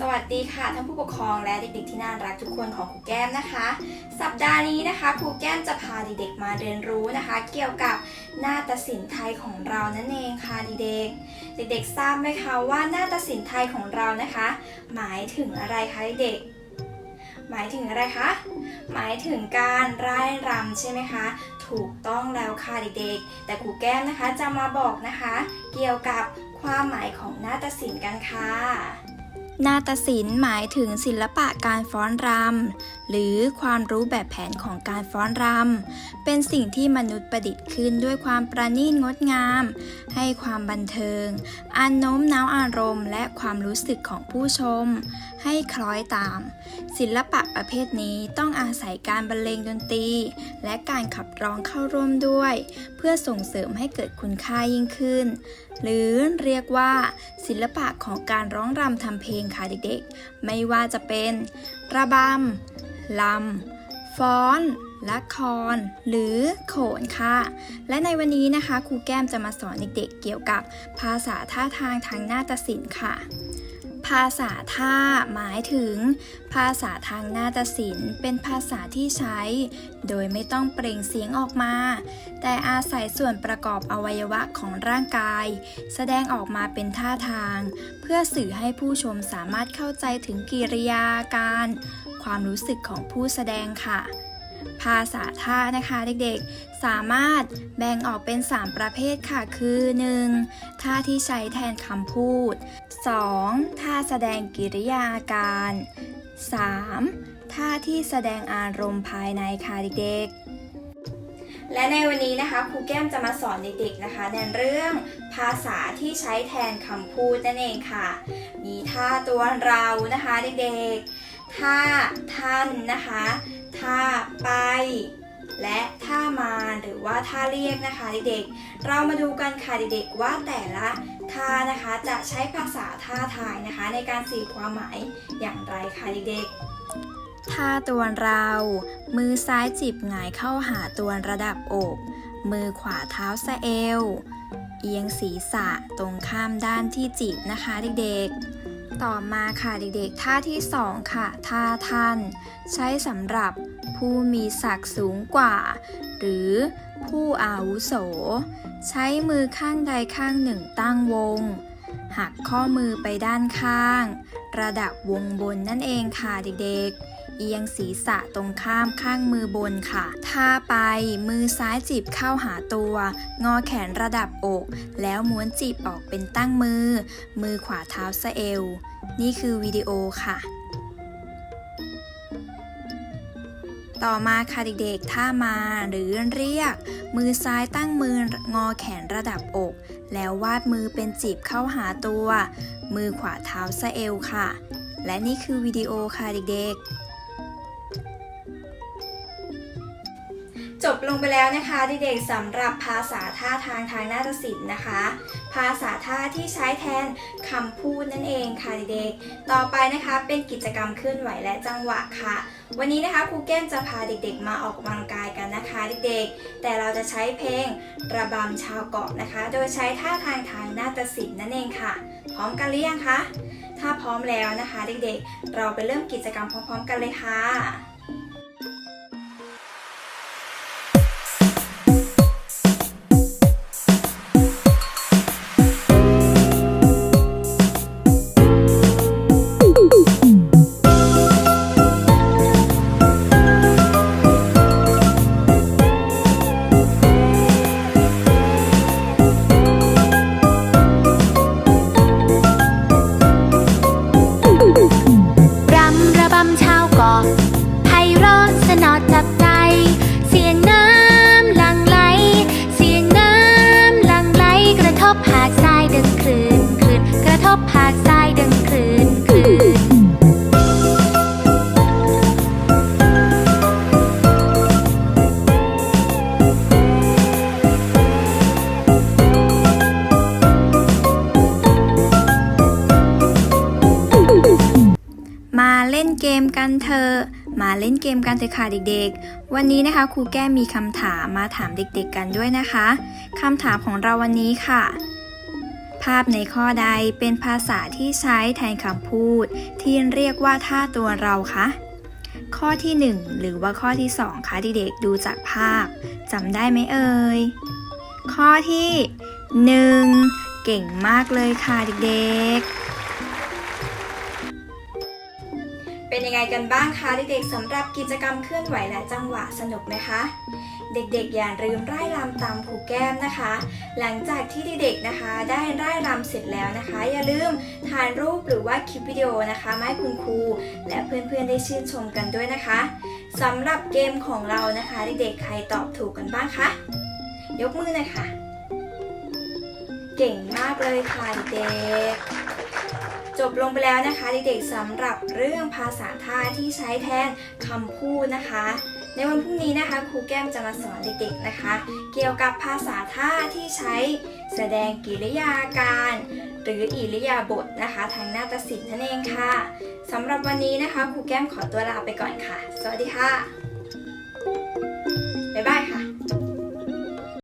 สวัสดีค่ะท่านผู้ปกครองและเด็กๆที่น่ารักทุกคนของครูแก้มนะคะ สัปดาห์นี้นะคะครูแก้มจะพาเด็กๆมาเรียนรู้นะคะ เกี่ยวกับนาฏศิลป์ไทยของเรานั่นเองค่ะเด็กๆเด็กๆทราบไหมคะว่านาฏศิลป์ไทยของเรานะคะ หมายถึงอะไรคะเด็กหมายถึงอะไรคะ หมายถึงการร่ายรำใช่ไหมคะ ถูกต้องแล้วค่ะเด็กๆ แต่ครูแก้มนะคะจะมาบอกนะคะ เกี่ยวกับความหมายของนาฏศิลป์กันค่ะ นาฏศิลป์หมายถึงศิลปะการฟ้อนรำหรือความรู้แบบแผนของการฟ้อนรำ เป็นสิ่งที่มนุษย์ประดิษฐ์ขึ้นด้วยความประณีตงดงาม ให้ความบันเทิง อันโน้มน้าวอารมณ์ และความรู้สึกของผู้ชม ให้คล้อยตาม ศิลปะประเภทนี้ต้องอาศัยการบรรเลงดนตรี และการขับร้องเข้าร่วมด้วย เพื่อส่งเสริมให้เกิดคุณค่ายิ่งขึ้น หรือเรียกว่า ศิลปะของการร้องรำทำเพลงค่ะเด็กๆ ไม่ว่าจะเป็น ระบำลำ ฟ้อน ละคร หรือโขนค่ะ และในวันนี้นะคะครูแก้มจะมาสอนเด็กๆเกี่ยวกับภาษาท่าทางทางนาฏศิลป์ค่ะ ภาษาท่าหมายถึง ภาษาทางนาฏศิลป์ เป็นภาษาที่ใช้ โดยไม่ต้องเปล่งเสียงออกมา แต่อาศัยส่วนประกอบอวัยวะของร่างกาย แสดงออกมาเป็นท่าทาง เพื่อสื่อให้ผู้ชมสามารถเข้าใจถึงกิริยาการ ความรู้สึกของผู้แสดงค่ะ ภาษาท่านะคะเด็กๆ สามารถแบ่งออกเป็น 3 ประเภทค่ะ คือ 1. ท่าที่ใช้แทนคำพูด 2. ท่าแสดงกิริยาอาการ 3. ท่าที่แสดงอารมณ์ภายในค่ะเด็กๆและในวันนี้นะคะครูแก้มจะมาสอนเด็กๆนะคะ ในเรื่องภาษาที่ใช้แทนคำพูดนั่นเองค่ะ มีท่าตัวเรานะคะเด็กๆท่าท่านนะคะ ท่าไป และท่ามาหรือว่าท่าเรียกนะคะเด็กๆ เรามาดูกันค่ะเด็กๆว่าแต่ละท่านะคะจะใช้ภาษาท่าทางนะคะ ในการสื่อความหมายอย่างไรคะเด็กๆท่าตัวเรา มือซ้ายจิบหงายเข้าหาตัวระดับอก มือขวาเท้าสะเอว เอียงศีรษะตรงข้ามด้านที่จีบนะคะเด็กๆ ต่อมาค่ะเด็กๆ ท่าที่ 2 ค่ะ ท่าท่าน ใช้สำหรับผู้มีศักดิ์สูงกว่า หรือผู้อาวุโส ใช้มือข้างใดข้างหนึ่งตั้งวง หักข้อมือไปด้านข้าง ระดับวงบนนั่นเองค่ะเด็กๆ เอียงศีรษะตรงข้ามข้างมือบนค่ะท่าไปมือซ้ายจีบเข้าหาตัว งอแขนระดับอก แล้วม้วนจีบออกเป็นตั้งมือ มือขวาเท้าสะเอว นี่คือวิดีโอค่ะต่อมาค่ะเด็กๆท่ามาหรือเรียก มือซ้ายตั้งมืองอแขนระดับอก แล้ววาดมือเป็นจีบเข้าหาตัว มือขวาเท้าสะเอวค่ะ และนี่คือวิดีโอค่ะเด็กๆ จบลงไปแล้วนะคะเด็กๆสำหรับภาษาท่าทางทางนาฏศิลป์นะคะ ภาษาท่าที่ใช้แทนคำพูดนั่นเองค่ะเด็กๆต่อไปนะคะเป็นกิจกรรมเคลื่อนไหวและจังหวะค่ะ วันนี้นะคะครูแก้มจะพาเด็กๆ มาออกกำลังกายกันนะคะเด็กๆ แต่เราจะใช้เพลงระบำชาวเกาะนะคะ โดยใช้ท่าทางทางนาฏศิลป์นั่นเองค่ะ พร้อมกันหรือยังคะถ้าพร้อมแล้วนะคะ เด็กๆ เราไปเริ่มกิจกรรมพร้อมๆ กันเลยค่ะ เกมกันเถอะ มาเล่นเกมกันเถอะค่ะเด็กๆ วันนี้นะคะครูแก้มมีคำถามมาถามเด็กๆกันด้วยนะคะคำถามของเราวันนี้ค่ะภภาพในข้อใดเป็นภาษาที่ใช้แทนคำพูด ที่เรียกว่าท่าตัวเราคะข้อที่ 1 หรือว่าข้อที่ 2คะเด็กๆดูจากภาพจำได้ไหมเอ่ยข้อที่ 1 เก่งมากเลยค่ะเด็กๆ เป็นยังไงกันบ้างคะเด็กๆสำหรับกิจกรรมเคลื่อนไหวและจังหวะสนุกไหมคะ เด็กๆอย่าลืมร่ายรำตามครูแก้มนะคะ หลังจากที่เด็กๆนะคะ ได้ร่ายรำเสร็จแล้วนะคะ อย่าลืมถ่ายรูปหรือว่าคลิปวิดีโอนะคะมาให้คุณครูและเพื่อนๆได้ชื่นชมกันด้วยนะคะสำหรับเกมของเรานะคะเด็กๆใครตอบถูกกันบ้างคะยกมือหน่อยค่ะ เก่งมากเลยค่ะเด็ก จบลงไปแล้วนะคะเด็กๆสำหรับเรื่องภาษาท่าที่ใช้แทนคำพูดนะคะ ในวันพรุ่งนี้นะคะครูแก้มจะมาสอนเด็กๆนะคะ เกี่ยวกับภาษาท่าที่ใช้แสดงกิริยาการ หรืออิริยาบถนะคะ ทางนาฏศิลป์นั่นเองค่ะสำหรับวันนี้นะคะครูแก้มขอตัวลาไปก่อนค่ะ สวัสดีค่ะ